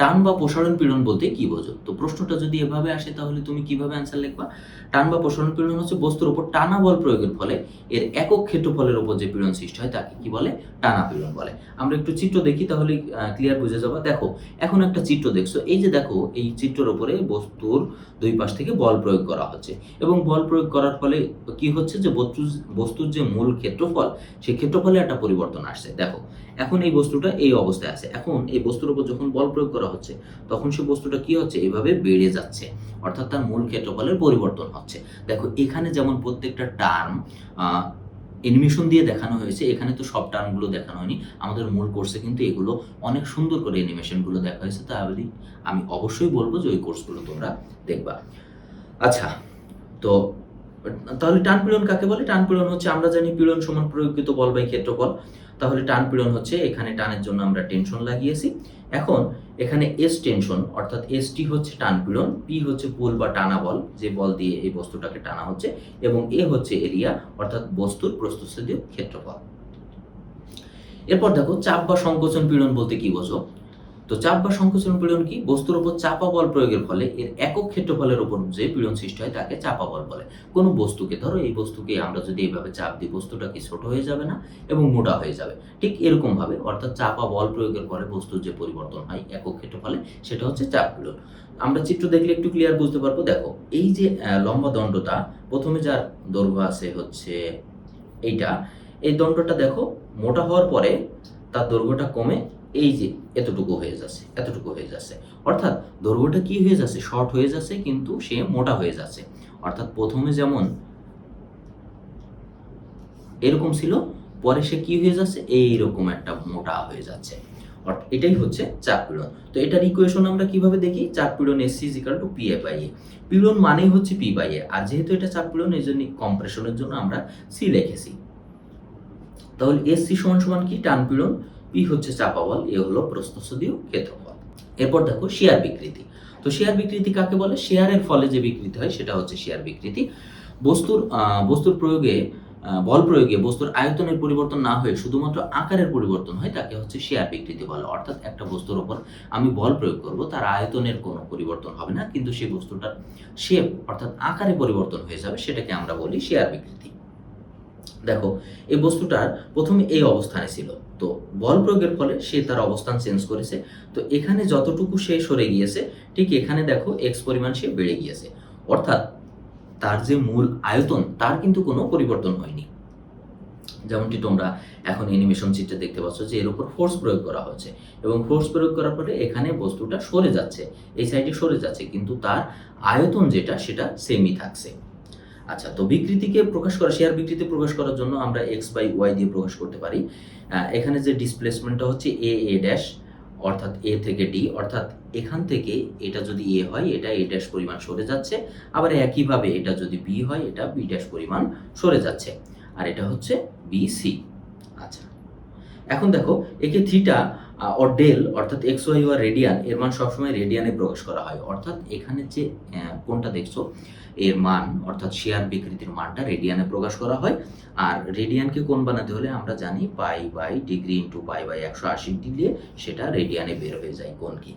টান বা প্রসারণ পীড়ন বলতে কি বোঝো? তো প্রশ্নটা যদি এভাবে আসে, তাহলে তুমি কীভাবে অ্যান্সার লিখবা? টান বা প্রসারণ পীড়ন হচ্ছে বস্তুর উপর টানা বল প্রয়োগের ফলে এর একক ক্ষেত্রফলের উপর যে পীড়ন সৃষ্টি হয়, তাকে কি বলে? টানা পীড়ন বলে। আমরা একটু চিত্র দেখি, তাহলে ক্লিয়ার বুঝে যাবা। দেখো, এখন একটা চিত্র দেখছ। এই যে দেখো, এই চিত্রের উপরে বস্তুর দুই পাশ থেকে বল প্রয়োগ করা হচ্ছে। এবং বল প্রয়োগ করার ফলে কি হচ্ছে যে বস্তু বস্তুর যে মূল ক্ষেত্রফল, সেই ক্ষেত্রফলে একটা পরিবর্তন আসছে। দেখো, এখন এই বস্তুটা এই অবস্থায় আছে। এখন এই বস্তুর উপর যখন বল প্রয়োগ করা হচ্ছে। তখন সে বস্তুটা কি হচ্ছে? এভাবে বেড়ে যাচ্ছে। অর্থাৎ তার মূল ক্ষেত্রফলের পরিবর্তন হচ্ছে। দেখো, এখানে যেমন প্রত্যেকটা টার্ম অ্যানিমেশন দিয়ে দেখানো হয়েছে, এখানে তো সব টার্মগুলো দেখানো হয়নি। আমাদের মূল কোর্সে কিন্তু এগুলো অনেক সুন্দর করে অ্যানিমেশনগুলো দেখা হয়েছে। তাহলে আমি অবশ্যই বলব যে ওই কোর্সগুলো তোমরা দেখবা। আচ্ছা তো তাহলে টান পীড়ন কাকে বলে? টান পীড়ন হচ্ছে আমরা জানি পীড়ন সমান প্রয়োগকৃত বল বাই ক্ষেত্রফল। তাহলে টান পীড়ন হচ্ছে এখানে টানের জন্য আমরা টেনশন লাগিয়েছি। এখন এখানে এস টেনশন, অর্থাৎ এস টি হচ্ছে টান পীড়ন পি হচ্ছে পুল বা টানা বল, যে বল দিয়ে এই বস্তুটাকে টানা হচ্ছে, এবং এ হচ্ছে এরিয়া, অর্থাৎ বস্তুর প্রস্তুস্থিত ক্ষেত্রফল। এরপর দেখো চাপ বা সংকোচন পীড়ন বলতে কি বোঝো? তো চাপ বা সংকোচন পীড়ন কি? বস্তুর উপর চাপা বল প্রয়োগের ফলে এর একক ক্ষেত্রফলের উপর যে পীড়ন সৃষ্টি হয় তাকে চাপা বল বলে। কোনো বস্তুকে? ধরো এই বস্তুকে আমরা যদি এইভাবে চাপ দিই, বস্তুটা কি ছোট হয়ে যাবে না? এবং মোটা হয়ে যাবে। ঠিক এরকম ভাবে অর্থাৎ চাপা বল প্রয়োগের ফলে বস্তুর যে পরিবর্তন হয় একক ক্ষেত্রফলে, সেটা হচ্ছে চাপ পীড়ন। আমরা চিত্র দেখলে একটু ক্লিয়ার বুঝতে পারব। দেখো, এই যে লম্বা দণ্ডটা, প্রথমে যার দৈর্ঘ্য আছে হচ্ছে এইটা। এই দণ্ডটা দেখো, মোটা হওয়ার পরে তার দৈর্ঘ্যটা কমে এই যে এতটুকু হয়ে যাচ্ছে, এতটুকু হয়ে যাচ্ছে। অর্থাৎ দৈর্ঘ্যটা কি হয়ে যাচ্ছে? শর্ট হয়ে যাচ্ছে, কিন্তু সে মোটা হয়ে যাচ্ছে। অর্থাৎ প্রথমে যেমন এরকম ছিল, পরে সে কি হয়ে যাচ্ছে? এইরকম একটা মোটা হয়ে যাচ্ছে। অর্থাৎ এটাই হচ্ছে চাপ পীড়ন। তো এটার ইকুয়েশন আমরা কীভাবে দেখি? চাপ পীড়ন S C is equal to P A by A পীড়ন মানেই হচ্ছে পি বাই এ আর যেহেতু এটা চাপ পীড়ন, এই জন্য কম্প্রেশনের জন্য আমরা সি লিখেছি। তাহলে এস সি সমান সমান কি? টান পীড়ন। পি হচ্ছে চাপা বল এ হলো প্রস্থচ্ছেদীয় ক্ষেত্রফল এরপর দেখো শেয়ার বিকৃতি। তো শেয়ার বিকৃতি কাকে বলে? শেয়ারের ফলে যে বিকৃতি হয় সেটা হচ্ছে শেয়ার বিকৃতি। বস্তুর বস্তুর প্রয়োগে বল প্রয়োগে বস্তুর আয়তনের পরিবর্তন না হয়ে শুধুমাত্র আকারের পরিবর্তন হয়, তাকে হচ্ছে শেয়ার বিকৃতি বলে। অর্থাৎ একটা বস্তুর ওপর আমি বল প্রয়োগ করব, তার আয়তনের কোনো পরিবর্তন হবে না, কিন্তু সেই বস্তুটার শেপ অর্থাৎ আকারে পরিবর্তন হয়ে যাবে, সেটাকে আমরা বলি শেয়ার বিকৃতি। দেখো, এই বস্তুটার প্রথমে এই অবস্থানে ছিল। তো বল প্রয়োগের ফলে সে তার অবস্থান চেঞ্জ করেছে। তো এখানে যতটুকু সে সরে গিয়েছে, ঠিক এখানে দেখো এক্স পরিমাণ সে বেড়ে গিয়েছে। অর্থাৎ তার যে মূল আয়তন, তার কিন্তু কোনো পরিবর্তন হয়নি। যেমনটি তোমরা এখন অ্যানিমেশন চিত্রে দেখতে পাচ্ছ যে এর উপর ফোর্স প্রয়োগ করা হচ্ছে এবং ফোর্স প্রয়োগ করার পরে এখানে বস্তুটা সরে যাচ্ছে। এই সাইডে সরে যাচ্ছে, কিন্তু তার আয়তন যেটা, সেটা সেমই থাকছে। আচ্ছা তো বিকৃতিকে প্রকাশ করা শেয়ার বিকৃতি প্রকাশ করার জন্য আমরা এক্স বাই ওয়াই দিয়ে প্রকাশ করতে পারি। এখানে যে ডিসপ্লেসমেন্টটা হচ্ছে এ এ ড্যাশ অর্থাৎ এ থেকে ডি অর্থাৎ এখান থেকে এটা যদি এ হয়, এটা এ ড্যাশ পরিমাণ সরে যাচ্ছে। আবার একইভাবে এটা যদি বি হয়, এটা বি ড্যাশ পরিমাণ সরে যাচ্ছে। আর এটা হচ্ছে বি সি আচ্ছা এখন দেখো, একে থিটা ও ডেল অর্থাৎ এক্স ওয়াই ওয়ার রেডিয়ান এর মান সবসময় রেডিয়ানে প্রকাশ করা হয়। অর্থাৎ এখানে যে কোনটা দেখছ, এর মান, অর্থাৎ শেয়ার বিকৃতির মানটা রেডিয়ানে প্রকাশ করা হয়। আর রেডিয়ানকে কোন বানাতে হলে আমরা জানি pi by degree into pi by একশো আশি ডিগ্রি সেটা রেডিয়ানে বের হয়ে যায় কোন কি।